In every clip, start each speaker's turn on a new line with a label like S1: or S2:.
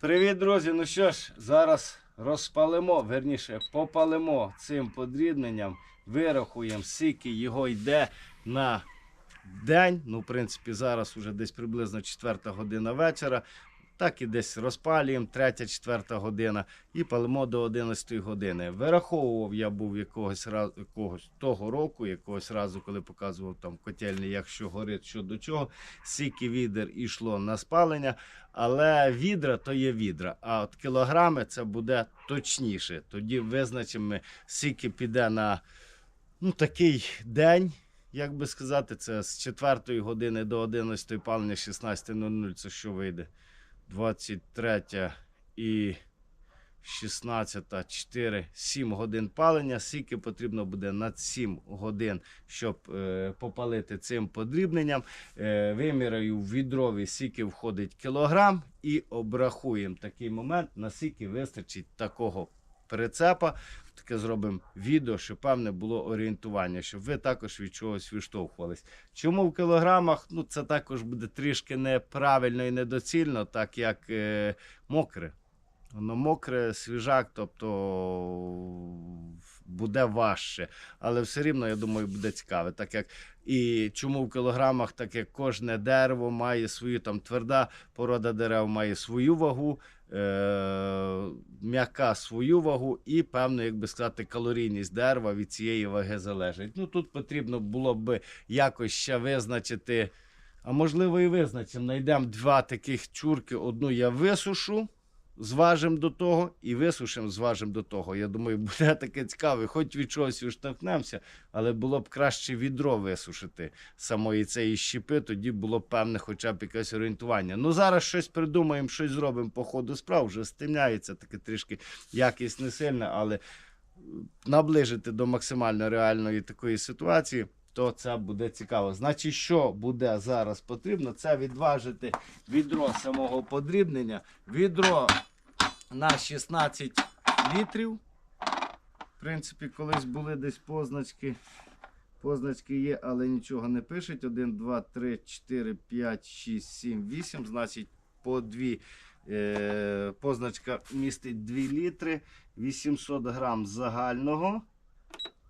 S1: Привіт, друзі! Ну що ж, зараз розпалимо, верніше, попалимо цим подрібненням, вирахуємо, скільки його йде на день. Ну, в принципі, зараз уже десь приблизно 4 година вечора. Так і десь розпалюємо, 3-4 година і палимо до 11 години. Вираховував я був якогось разу якогось того року, якогось разу, коли показував там котельні, як що горить, що до чого, скільки відер йшло на спалення. Але відра то є відра. А от кілограми це буде точніше. Тоді визначимо, скільки піде на ну, такий день. Як би сказати, це з 4 години до 11 палення 16.00, це що вийде? 23 і 16, 4, 7 годин палення. Скільки потрібно буде на 7 годин, щоб е, попалити цим подрібненням. Е, виміряю в відрові, скільки входить кілограм, і обрахуємо такий момент, наскільки вистачить такого прицепа. Таке зробимо відео, щоб певне було орієнтування, щоб ви також від чогось відштовхувались. Чому в кілограмах? Ну, це також буде трішки неправильно і недоцільно, так як е, мокре. Воно мокре, свіжак, тобто буде важче. Але все рівно, я думаю, буде цікаве. Так як і чому в кілограмах, так як кожне дерево має свою там тверда порода дерев має свою вагу, м'яка свою вагу, і певно, як би сказати, калорійність дерева від цієї ваги залежить. Ну тут потрібно було б якось ще визначити. А можливо, і визначимо. Знайдемо два таких чурки. Одну я висушу, зважимо до того, і висушимо, зважимо до того. Я думаю, буде таке цікаве, хоч від чогось відштовхнемося, але було б краще відро висушити самої цієї щепи, тоді було б певне хоча б якесь орієнтування. Ну зараз щось придумаємо, щось зробимо по ходу справ, вже стемняється, таке трішки якість не сильна, але наближити до максимально реальної такої ситуації. То це буде цікаво. Значить, що буде зараз потрібно, це відважити відро самого подрібнення. Відро на 16 літрів. В принципі, колись були десь позначки. Позначки є, але нічого не пишуть. 1, 2, 3, 4, 5, 6, 7, 8. Значить, по дві. Е, позначка містить 2 літри, 800 грам загального.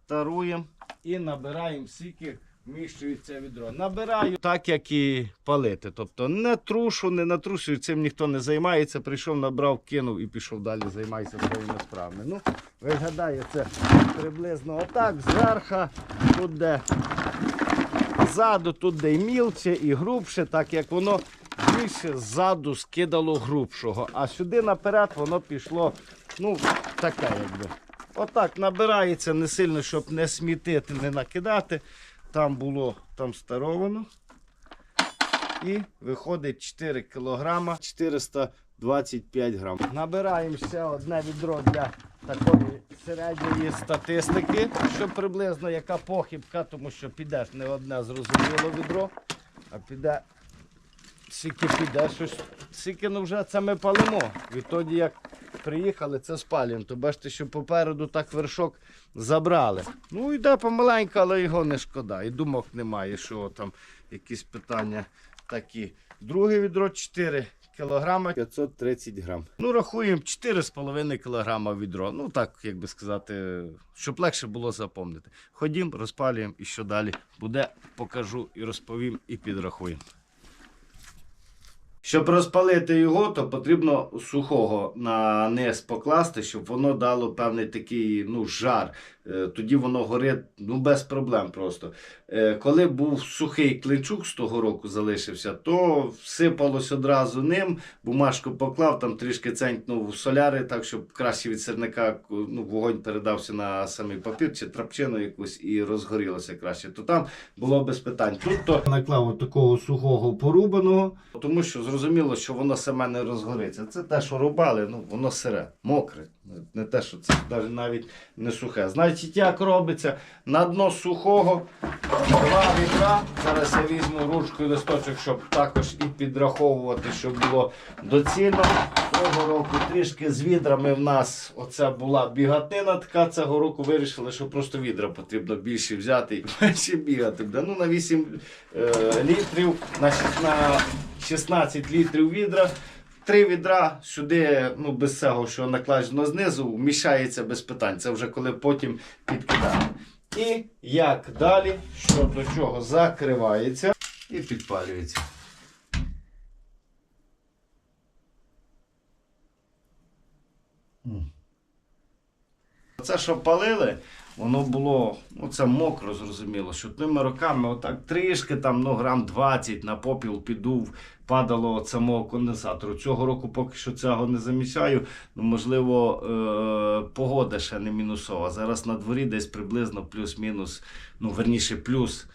S1: Таруємо і набираємо скільки вміщується відро. Набираю так, як і палити. Тобто не трушу, не натрушую, цим ніхто не займається. Прийшов, набрав, кинув і пішов далі, займається своїми справами. Ну, виглядає це приблизно отак. Зверха, тут де ззаду, тут де і мілче, і грубше, так як воно більше ззаду скидало грубшого. А сюди наперед воно пішло, ну, таке якби. Отак набирається не сильно, щоб не смітити, не накидати. Там було там старовано. І виходить 4 кг 425 грам. Набираємо ще одне відро для такої середньої статистики, щоб приблизно яка похибка, тому що підеш не одне зрозуміло відро, а піде скільки піде, щось скільки ну вже це ми палимо. Відтоді як приїхали, це спалюємо. То бачите, що попереду так вершок забрали. Ну йде помаленьку, але його не шкода. І думок немає, що там якісь питання такі. Друге відро 4 кілограма 530 грам. Ну, рахуємо 4,5 кілограма відро. Ну так, як би сказати, щоб легше було запомнити. Ходім, розпалюємо і що далі буде, покажу і розповім, і підрахуємо. Щоб розпалити його, то потрібно сухого на низ покласти, щоб воно дало певний такий ну, жар. Е, Тоді воно горить ну, без проблем просто. Е, Коли був сухий клинчук з того року залишився, то всипалось одразу ним, бумажку поклав, там трішки центнув соляри, так щоб краще від сирника ну, вогонь передався на самий папір чи трапчину якусь і розгорілося краще. То там було без питань. Тут то наклав такого сухого порубаного, тому що зрозуміло, що воно саме не розгориться. Це те, що рубали, ну воно сире, мокре. Не те, що це навіть не сухе. Значить, як робиться на дно сухого два відра. Зараз я візьму ручку і листочок, щоб також і підраховувати, щоб було доцільно. Того року трішки з відрами в нас оця була бігатина така. Цього року вирішили, що просто відра потрібно більше взяти і менше бігати. Ну, на 8 е, літрів, на 16 літрів відра три відра сюди, ну без цього, що накладено знизу, вміщається без питань. Це вже коли потім підкидати. І як далі, що до чого закривається і підпалюється. Це, що палили, воно було, ну це мокро, зрозуміло, що тими роками отак трішки там, ну, грам 20 на попіл підув, падало от самого конденсатору. Цього року поки що цього не замічаю. Ну, можливо, е- погода ще не мінусова. Зараз на дворі десь приблизно плюс-мінус, ну верніше, плюс.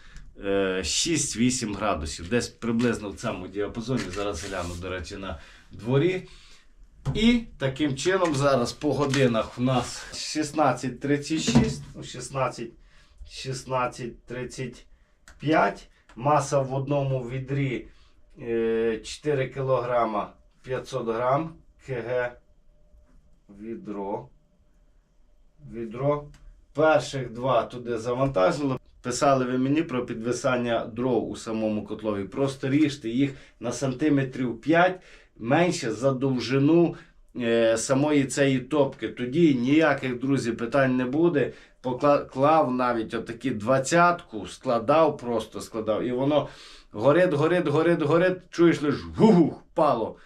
S1: е, 6-8 градусів, десь приблизно в цьому діапазоні. Зараз гляну, до речі, на дворі. І таким чином зараз по годинах у нас 16.36, ну 16, 16.35. Маса в одному відрі е, 4 кг 500 грам КГ. Відро. Відро. Перших два туди завантажили. Писали ви мені про підвисання дров у самому котлові. Просто ріжте їх на сантиметрів 5 менше за довжину е, самої цієї топки. Тоді ніяких, друзі, питань не буде. Поклав навіть отакі двадцятку, складав, просто складав. І воно горить, горить, горить, горить, чуєш лиш гух, впало.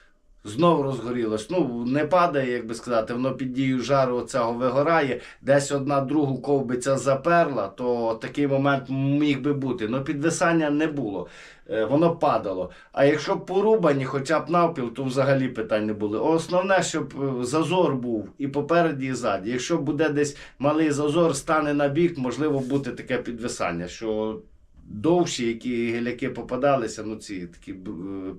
S1: Знов розгорілось. Ну, не падає, як би сказати, воно під дією жару цього вигорає. Десь одна другу ковбиця заперла, то такий момент міг би бути. Ну підвисання не було. Е, Воно падало. А якщо порубані, хоча б навпіл, то взагалі питань не було. Основне, щоб е, зазор був і попереді, і ззаді. Якщо буде десь малий зазор, стане на бік, можливо буде таке підвисання. що довші, які геляки попадалися, ну ці такі е,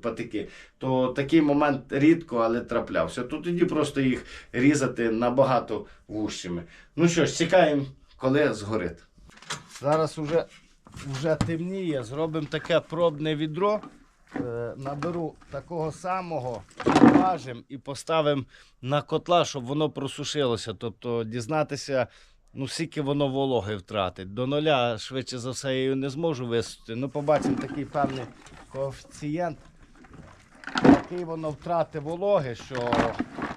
S1: патики, то такий момент рідко, але траплявся. То тоді просто їх різати набагато вужчими. Ну що ж, чекаємо, коли згорить. Зараз вже, вже темніє, зробимо таке пробне відро. Е, Наберу такого самого, важимо і поставимо на котла, щоб воно просушилося. Тобто дізнатися, ну скільки воно вологи втратить. До нуля швидше за все я її не зможу висунути. Ну, побачимо такий певний коефіцієнт, який воно втратить вологи, що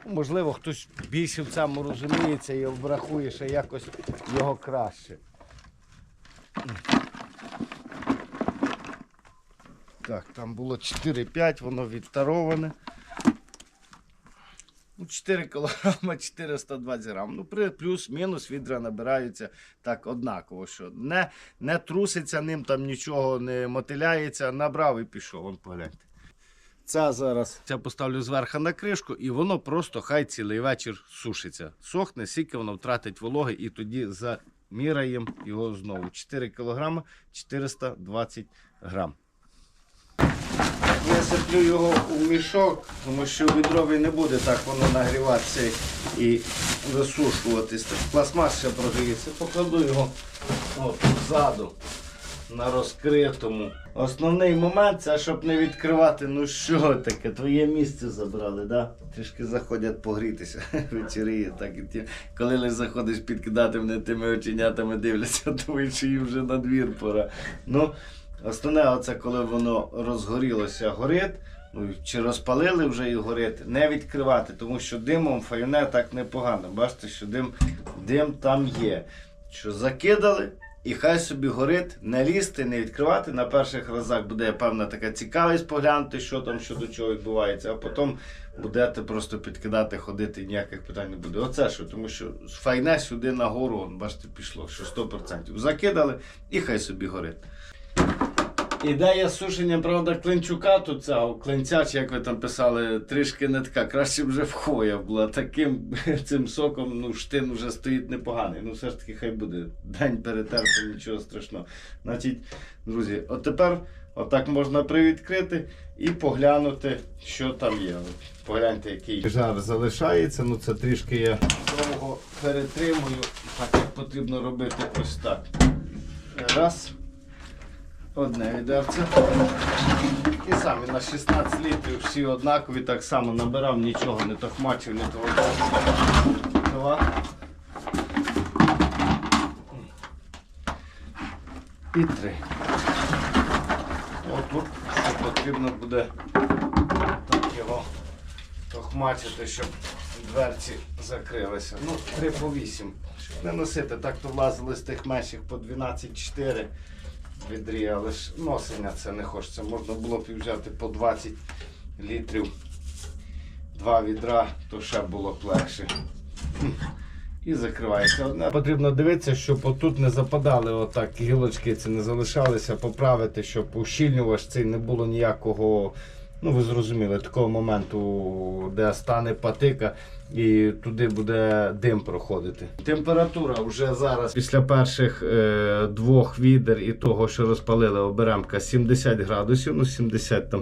S1: ну, можливо хтось більше в цьому розуміється і обрахує ще якось його краще. Так, там було 4-5, воно відтароване. Ну, 4 кг 420 грам. Ну, при плюс-мінус відра набираються так однаково, що не, не труситься ним, там нічого не мотиляється, набрав і пішов. Вон погляньте. Це зараз це поставлю зверху на кришку, і воно просто хай цілий вечір сушиться. Сохне, скільки воно втратить вологи, і тоді заміряємо його знову. 4 кг 420 грам. Висиплю його у мішок, тому що відровий не буде так воно нагріватися і висушуватись. Пластмас ще прогріється. Покладу його ззаду на розкритому. Основний момент це щоб не відкривати. Ну що таке, твоє місце забрали, да? Трішки заходять погрітися. Вечері, так і ті. Коли лиш заходиш підкидати мене тими оченятами, дивляться, думають, що вже на двір пора. Ну, Основне, оце коли воно розгорілося, горить, ну, чи розпалили вже і горить, не відкривати, тому що димом фаюне так непогано. Бачите, що дим, дим там є. Що закидали, і хай собі горить, не лізти, не відкривати. На перших разах буде певна така цікавість поглянути, що там, що до чого відбувається, а потім будете просто підкидати, ходити, ніяких питань не буде. Оце що, тому що файне сюди нагору, бачите, пішло, що 100%. Закидали і хай собі горить. Ідея сушення, правда, клинчука тут цього, клинця, чи як ви там писали, трішки не така. Краще вже в хоя була. Таким цим соком ну, штин вже стоїть непоганий. Ну, все ж таки, хай буде. День перетерпи, нічого страшного. Значить, друзі, от тепер отак можна привідкрити і поглянути, що там є. Погляньте, який жар залишається. Ну це трішки я довго перетримую. Так як потрібно робити ось так. Раз. Одне відерце. І самі на 16 літрів всі однакові, так само набирав, нічого не тохмачив, не того. І три. Отут ще потрібно буде так його потохмачити, щоб дверці закрилися. Ну, 3 по 8. Щоб не носити, так то влазили з тих менших по 12,4 відрі, але ж носення це не хочеться. Можна було б взяти по 20 літрів. Два відра, то ще було б легше. І закривається. Одне потрібно дивитися, щоб отут не западали отак гілочки, ці не залишалися, поправити, щоб ущільнювач цей не було ніякого. Ну, ви зрозуміли, такого моменту, де стане патика і туди буде дим проходити. Температура вже зараз після перших е, двох відер і того, що розпалили оберемка 70 градусів, ну 70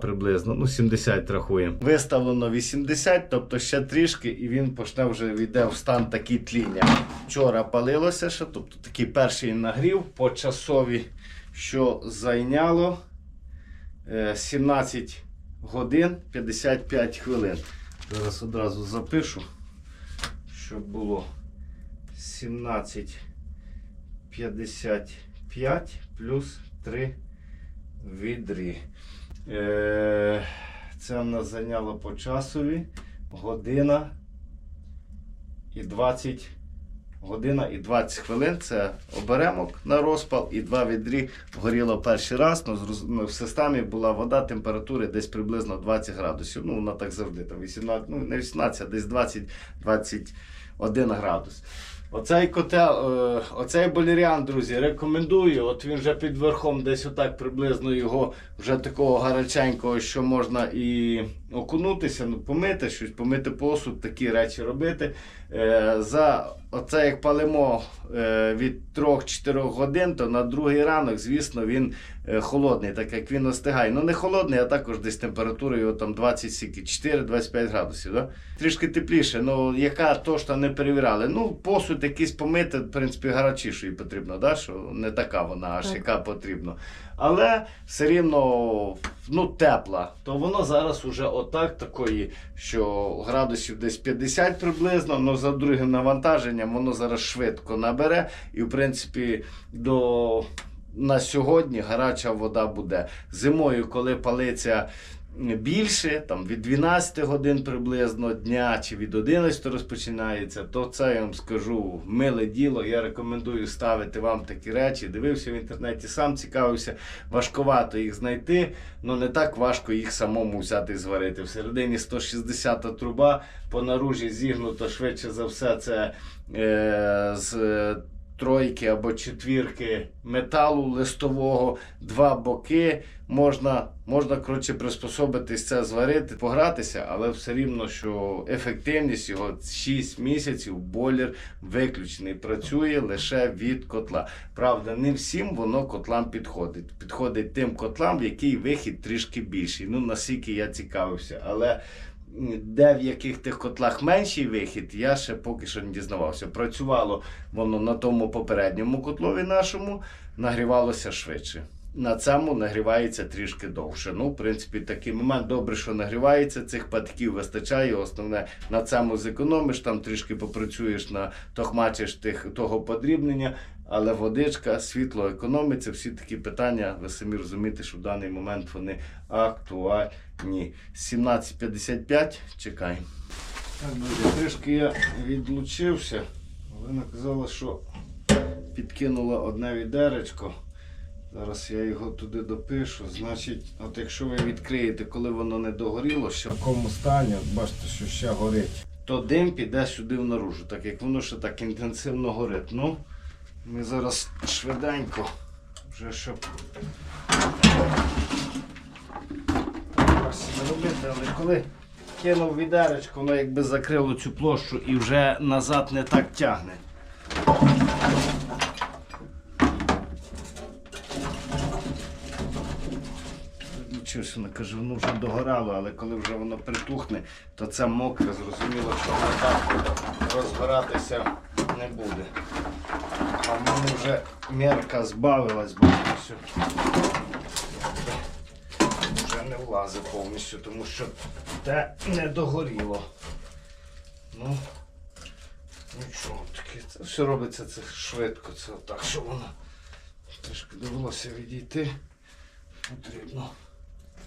S1: приблизно, ну 70 рахуємо. Виставлено 80, тобто ще трішки, і він почне вже війде в стан такий тління. Вчора палилося ще, тобто такий перший нагрів по часові, що зайняло. Е, 17 годин 55 хвилин. Зараз одразу запишу, щоб було 17.55 плюс 3 відрі. Е, Це в нас зайняло по часові година і 20 година і 20 хвилин. Це оберемок на розпал і два відрі горіло перший раз. Ну, ну, в системі була вода температури десь приблизно 20 градусів. Ну, вона так завжди, там 18, ну не 18, а десь 20-21 градус. Оцей котел, е, оцей боліріан, друзі, рекомендую. От він вже під верхом, десь отак приблизно його вже такого гаряченького, що можна і окунутися, ну, помити щось, помити посуд, такі речі робити. Е, за оце як палимо е, від 3-4 годин, то на другий ранок, звісно, він е, холодний, так як він остигає. Ну не холодний, а також десь температура його там 20 сіки, 4-25 градусів. Да? Трішки тепліше, ну яка то не перевіряли. Ну, посуд якийсь помити, в принципі, гарячішої потрібно, да? що не така вона, аж
S2: Так.
S1: яка потрібна. Але все рівно ну, тепла, то воно зараз уже отак такої, що градусів десь 50 приблизно, але за другим навантаженням воно зараз швидко набере. І в принципі до на сьогодні гаряча вода буде. Зимою, коли палиться більше, там від 12 годин приблизно дня чи від 11 розпочинається, то це я вам скажу миле діло. Я рекомендую ставити вам такі речі. Дивився в інтернеті, сам цікавився. Важковато їх знайти, але не так важко їх самому взяти і зварити. Всередині 160 труба, по наружі зігнуто швидше за все це е, з тройки або четвірки металу листового, два боки. Можна, можна коротше, приспособитись це зварити, погратися, але все рівно, що ефективність його 6 місяців бойлер виключений. Працює лише від котла. Правда, не всім воно котлам підходить. Підходить тим котлам, в який вихід трішки більший. Ну, наскільки я цікавився. Але де в яких тих котлах менший вихід, я ще поки що не дізнавався. Працювало воно на тому попередньому котлові нашому, нагрівалося швидше. На цьому нагрівається трішки довше. Ну, в принципі, такий момент добре, що нагрівається, цих патків вистачає. Основне на цьому зекономиш, там трішки попрацюєш на тохмачиш тих того подрібнення, але водичка, світло економиться. Всі такі питання, ви самі розумієте, що в даний момент вони актуальні. 17.55 чекаємо. Так, друзі, трішки я відлучився. Олена казала, що підкинула одне відеречко. Зараз я його туди допишу. Значить, от якщо ви відкриєте, коли воно не догоріло, ще в такому стані, от бачите, що ще горить, то дим піде сюди внаружу, так як воно ще так інтенсивно горить. Ну, ми зараз швиденько, вже щоб не але коли кинув відеречко, воно якби закрило цю площу і вже назад не так тягне. Відлучився, не кажу, воно вже догорало, але коли вже воно притухне, то це мокре, зрозуміло, що воно так розгоратися не буде. А в мене вже мірка збавилась, бачите, все. Вже не влазить повністю, тому що те не догоріло. Ну, нічого таке. Це все робиться це швидко, це так, що воно трішки довелося відійти. Потрібно.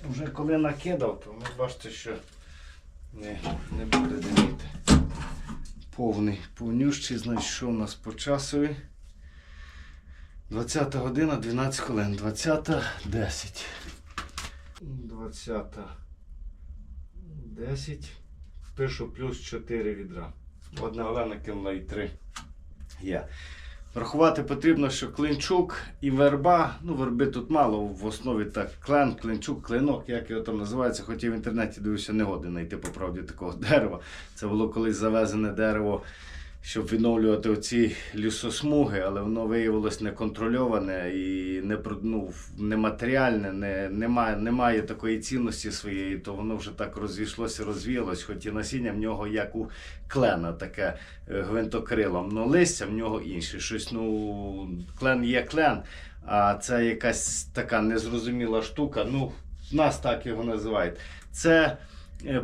S1: Вже коли накидав, то ви бачите, що Не, не буде диміти. Повний повнющий, значить, що у нас по часові? 20 година 12 хвилин. 20 10. 20 10. Пишу плюс 4 відра. Одна Олена кинула і 3. Є. Врахувати потрібно, що клинчук і верба, ну верби тут мало, в основі так клен, клинчук, клинок, як його там називається, хоч і в інтернеті дивився, не годен знайти по правді такого дерева. Це було колись завезене дерево, щоб відновлювати оці лісосмуги, але воно виявилось неконтрольоване і не, ну, нематеріальне, не, немає, немає такої цінності своєї, то воно вже так розійшлося, розвіялось, хоч і насіння в нього як у клена, таке е, гвинтокрилом, але листя в нього інше. Щось, ну, клен є клен, а це якась така незрозуміла штука. Ну, в нас так його називають. Це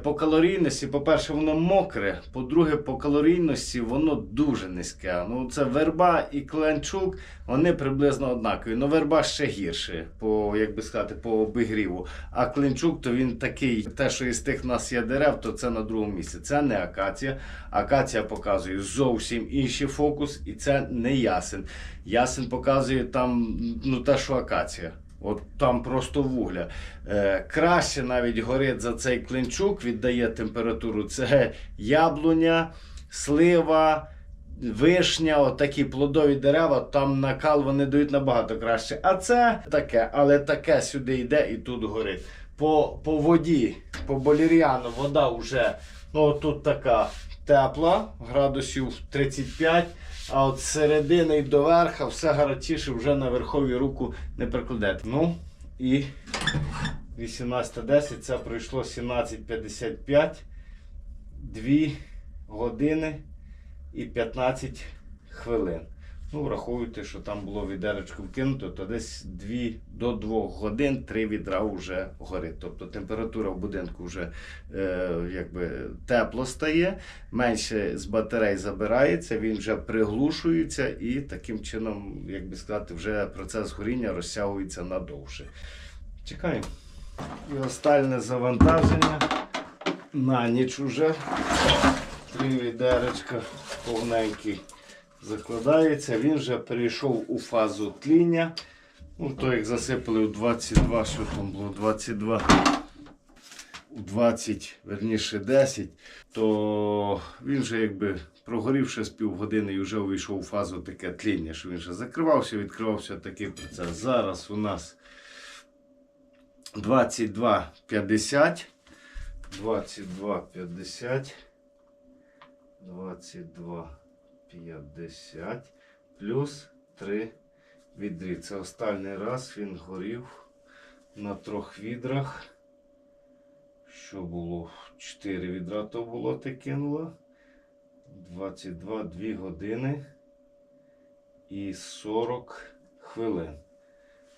S1: по калорійності, по-перше, воно мокре, по-друге, по калорійності воно дуже низьке. Ну, це верба і кленчук, вони приблизно однакові. Ну, верба ще гірше, по, як би сказати, по обігріву. А клинчук, то він такий, те, що із тих нас є дерев, то це на другому місці. Це не акація. Акація показує зовсім інший фокус, і це не ясен. Ясен показує там ну, те, що акація. От там просто вугля. Е, краще навіть горить за цей клинчук, віддає температуру. Це яблуня, слива, вишня, от такі плодові дерева, там накал вони дають набагато краще. А це таке, але таке сюди йде і тут горить. По, по воді, по болір'яну вода вже ну, тут така тепла, градусів 35. А от з середини до верха все гарантіше вже на верхові руку не прикладете. Ну і 18.10 це пройшло 17.55, 2 години і 15 хвилин. Ну, враховуйте, що там було відеречко вкинуто, то десь 2 до 2 годин 3 відра вже горить. Тобто температура в будинку вже е, якби тепло стає, менше з батарей забирається, він вже приглушується і таким чином, як би сказати, вже процес горіння розтягується надовше. Чекаємо. І останнє завантаження на ніч уже. Три відеречка повненький закладається. Він вже перейшов у фазу тління. Ну, то як засипали у 22, що там було 22, у 20, верніше 10, то він вже якби прогорівши з півгодини і вже увійшов у фазу таке тління, що він вже закривався, відкривався такий процес. Зараз у нас 22.50. 22.50. 22.50 плюс 3 відрі. Це останній раз він горів на трьох відрах. Що було? 4 відра то було ти кинуло. 22 2 години і 40 хвилин.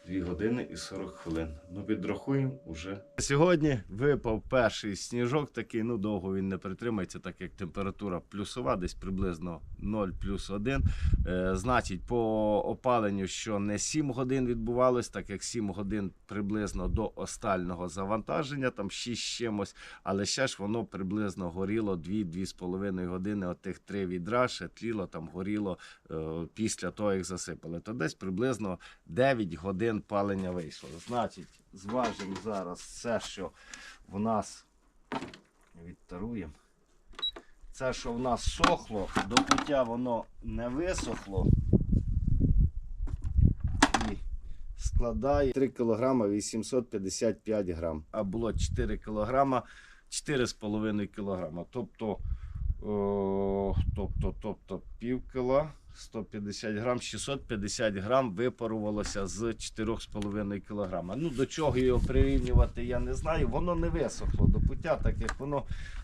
S1: 2 години і 40 хвилин. Ну, підрахуємо уже. Сьогодні випав перший сніжок, такий, ну довго він не притримається, так як температура плюсова, десь приблизно 0 плюс 1. Е, значить, по опаленню, що не 7 годин відбувалось, так як 7 годин приблизно до остального завантаження, там 6 чимось, але ще ж воно приблизно горіло 2-2,5 години. Отих три відра, ще тліло, там горіло е, після того, як засипали. То десь приблизно 9 годин палення вийшло. Значить, зважимо зараз все, що в нас відтаруємо. Це, що в нас сохло, до пуття воно не висохло. І складає 3 кг 855 грам. А було 4 кг 4,5 кг. Тобто, о, тобто, тобто пів кіла 150 грам, 650 грам випарувалося з 4,5 кг. Ну, до чого його прирівнювати, я не знаю. Воно не висохло до пуття, так як воно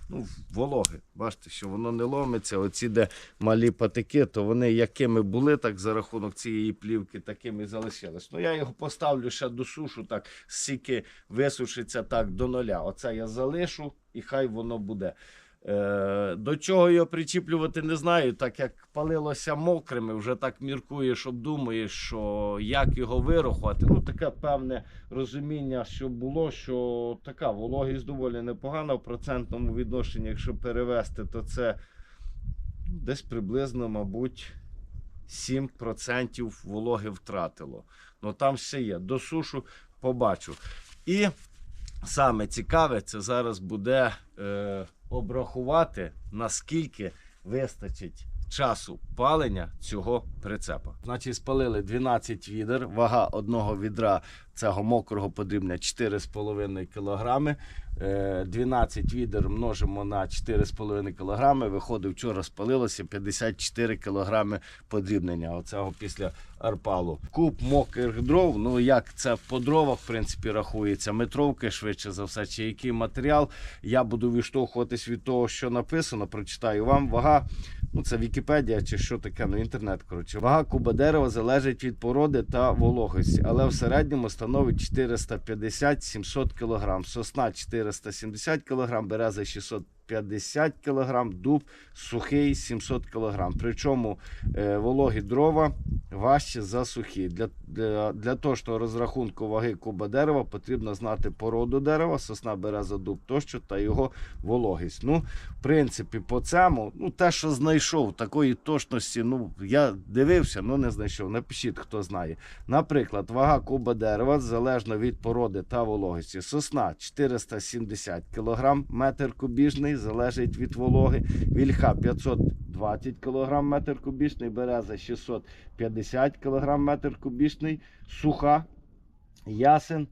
S1: ну, вологе. Бачите, що воно не ломиться. Оці, де малі патики, то вони якими були, так за рахунок цієї плівки, такими залишились. Ну, я його поставлю ще до сушу, так, стільки висушиться так до нуля. Оце я залишу і хай воно буде. Е, до чого його причіплювати не знаю, так як палилося мокрими, вже так міркуєш, обдумуєш, що як його вирахувати. Ну, таке певне розуміння, що було, що така вологість доволі непогана в процентному відношенні, якщо перевести, то це десь приблизно, мабуть, 7% вологи втратило. Ну там ще є. До сушу побачу. І саме цікаве, це зараз буде е, обрахувати, наскільки вистачить часу палення цього прицепа. Значить, спалили 12 відер, вага одного відра цього мокрого подрібня 4,5 кг. Е, 12 відер множимо на 4,5 кг. Виходить, вчора спалилося 54 кг подрібнення. Оцього після арпалу. Куб мокрих дров. Ну як це по дровах, в принципі, рахується. Метровки, швидше за все, чи який матеріал. Я буду відштовхуватись від того, що написано. Прочитаю вам. Вага, ну це Вікіпедія чи що таке, ну інтернет. Коротше, вага куба дерева залежить від породи та вологості, але в середньому становить 450-700 кг. Сосна 470 кг, береза 600 кг, дуб сухий 700 кг. Причому е, вологі дрова важче за сухі. Для, для, для того, що розрахунку ваги куба дерева потрібно знати породу дерева, сосна, береза, дуб тощо та його вологість. Ну, в принципі, по цьому, ну, те, що знайшов, такої точності, ну, я дивився, але не знайшов. Напишіть, хто знає. Наприклад, вага куба дерева залежно від породи та вологості. Сосна 470 кг метр кубічний, залежить від вологи. Вільха 520 кг метр кубічний, береза 650 кг метр кубічний, суха, ясен.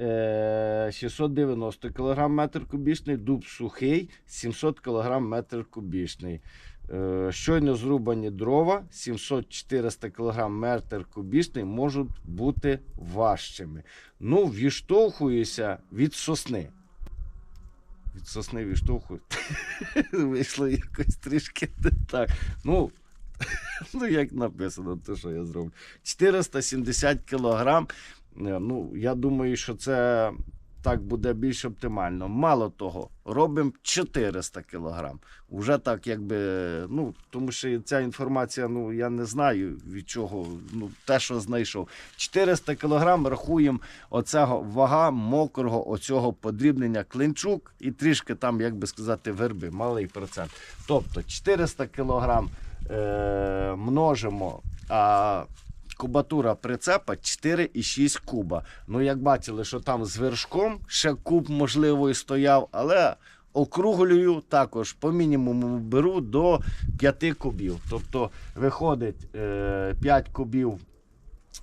S1: е, 690 кг метр кубічний, дуб сухий 700 кг метр кубічний. Е, Щойно зрубані дрова 700-400 кг метр кубічний можуть бути важчими. Ну, відштовхуюся від сосни. Від сосни відштовхую. Вийшло якось трішки не так. Ну, ну, як написано, то що я зроблю. 470 кілограм. Е, Ну, я думаю, що це так буде більш оптимально. Мало того, робимо 400 кілограм. Уже так, якби, ну, тому що ця інформація, ну, я не знаю від чого, ну, те, що знайшов. 400 кілограм рахуємо оцього вага мокрого оцього подрібнення клинчук і трішки там, як би сказати, верби, малий процент. Тобто 400 кілограм е, множимо. А Кубатура прицепа 4,6 куба. Ну, як бачили, що там з вершком ще куб, можливо, і стояв, але округлюю також по мінімуму беру до 5 кубів. Тобто виходить е, 5 кубів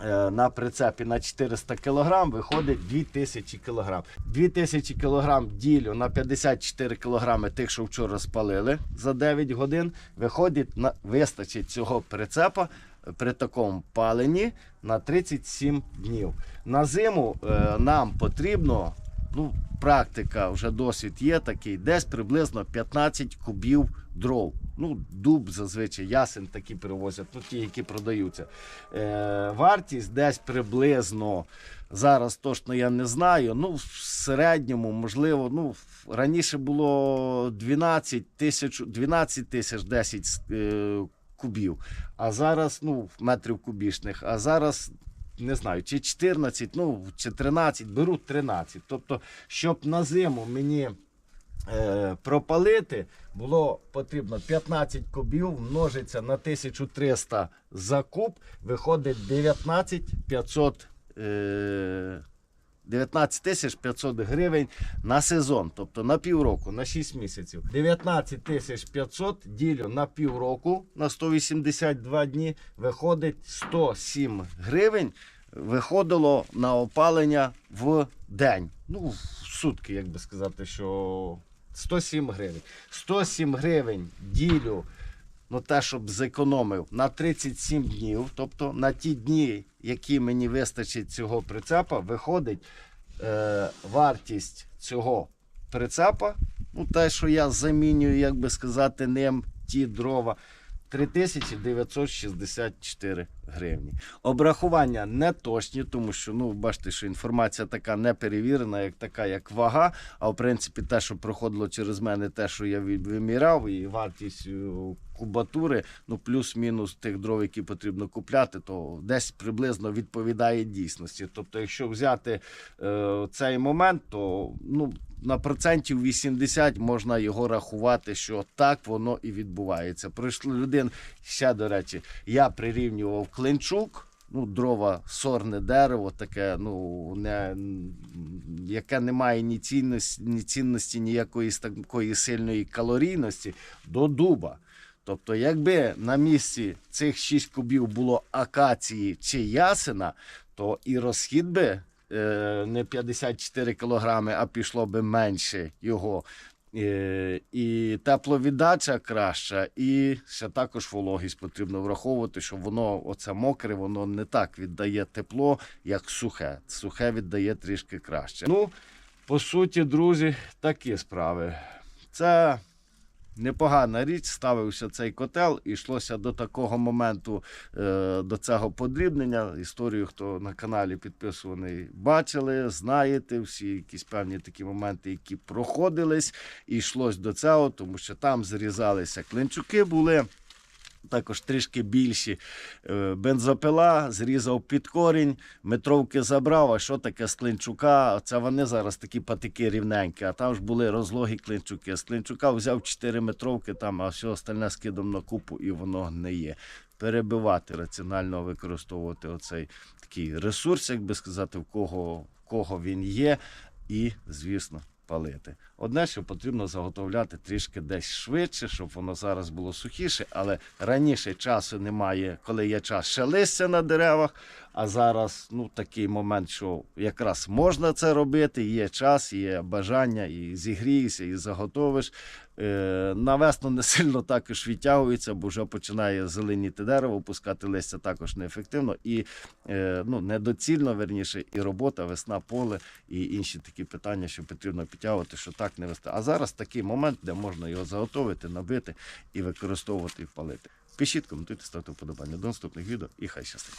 S1: е, на прицепі на 400 кг, виходить 2000 кг. 2000 кг ділю на 54 кг тих, що вчора спалили за 9 годин, виходить на вистачить цього прицепа при такому паленні на 37 днів. На зиму е, нам потрібно, ну, практика вже досвід є такий, десь приблизно 15 кубів дров. Ну, дуб зазвичай, ясен такі привозять, ну ті, які продаються. Е, вартість десь приблизно, зараз точно я не знаю. Ну, в середньому, можливо, ну, раніше було 12 тисяч, 12 тисяч 10 е, кубів, а зараз, ну, метрів кубічних, а зараз. Не знаю, чи 14, ну, чи 13, беру 13. Тобто, щоб на зиму мені е, пропалити, було потрібно 15 кубів, множиться на 1300 за куб, виходить 19 500, е, 19 тисяч 500 гривень на сезон, тобто на півроку, на 6 місяців. 19 тисяч 500 ділю на півроку, на 182 дні, виходить 107 гривень. Виходило на опалення в день. Ну, в сутки, як би сказати, що 107 гривень. 107 гривень ділю, ну те, щоб зекономив на 37 днів. Тобто на ті дні, які мені вистачить цього прицепа, виходить е, вартість цього прицепа. Ну, те, що я замінюю, як би сказати, ним ті дрова. 3964 гривні. Обрахування не точні, тому що ну бачите, що інформація така не перевірена, як така, як вага. А в принципі, те, що проходило через мене, те, що я виміряв, і вартість е, кубатури, ну плюс-мінус тих дров, які потрібно купляти, то десь приблизно відповідає дійсності. Тобто, якщо взяти е, цей момент, то ну. На процентів 80 можна його рахувати, що так воно і відбувається. Пройшло людин ще до речі, я прирівнював клинчук. Ну, дрова, сорне дерево, таке, ну не яке не має ні цінності, ні цінності, ніякої такої сильної калорійності до дуба. Тобто, якби на місці цих 6 кубів було акації чи ясена, то і розхід би не 54 кілограми, а пішло би менше його. Е, І тепловіддача краща, і ще також вологість потрібно враховувати, що воно, оце мокре, воно не так віддає тепло, як сухе. Сухе віддає трішки краще. Ну, по суті, друзі, такі справи. Це непогана річ, ставився цей котел, і йшлося до такого моменту, е, до цього подрібнення. Історію, хто на каналі підписаний, бачили, знаєте, всі якісь певні такі моменти, які проходились, і йшлось до цього, тому що там зрізалися клинчуки були. Також трішки більші. Е, Бензопила зрізав під корінь, метровки забрав. А що таке з клинчука? Це вони зараз такі патики рівненькі, а там ж були розлогі клинчуки. З взяв 4 метровки, там, а все остальне скидом на купу і воно гниє. Перебивати, раціонально використовувати оцей такий ресурс, як би сказати, в кого, в кого він є, і, звісно, палити. Одне, що потрібно заготовляти трішки десь швидше, щоб воно зараз було сухіше, але раніше часу немає, коли є час ще листя на деревах. А зараз ну, такий момент, що якраз можна це робити, є час, є бажання, і зігрієшся, і заготовиш. Е, на весну не сильно також відтягується, бо вже починає зеленіти дерево, пускати листя також неефективно і е, ну, недоцільно, верніше, і робота, весна, поле, і інші такі питання, що потрібно підтягувати, що так не вести. А зараз такий момент, де можна його заготовити, набити і використовувати і палити. Пишіть, коментуйте, ставте вподобання. До наступних відео і хай щастить.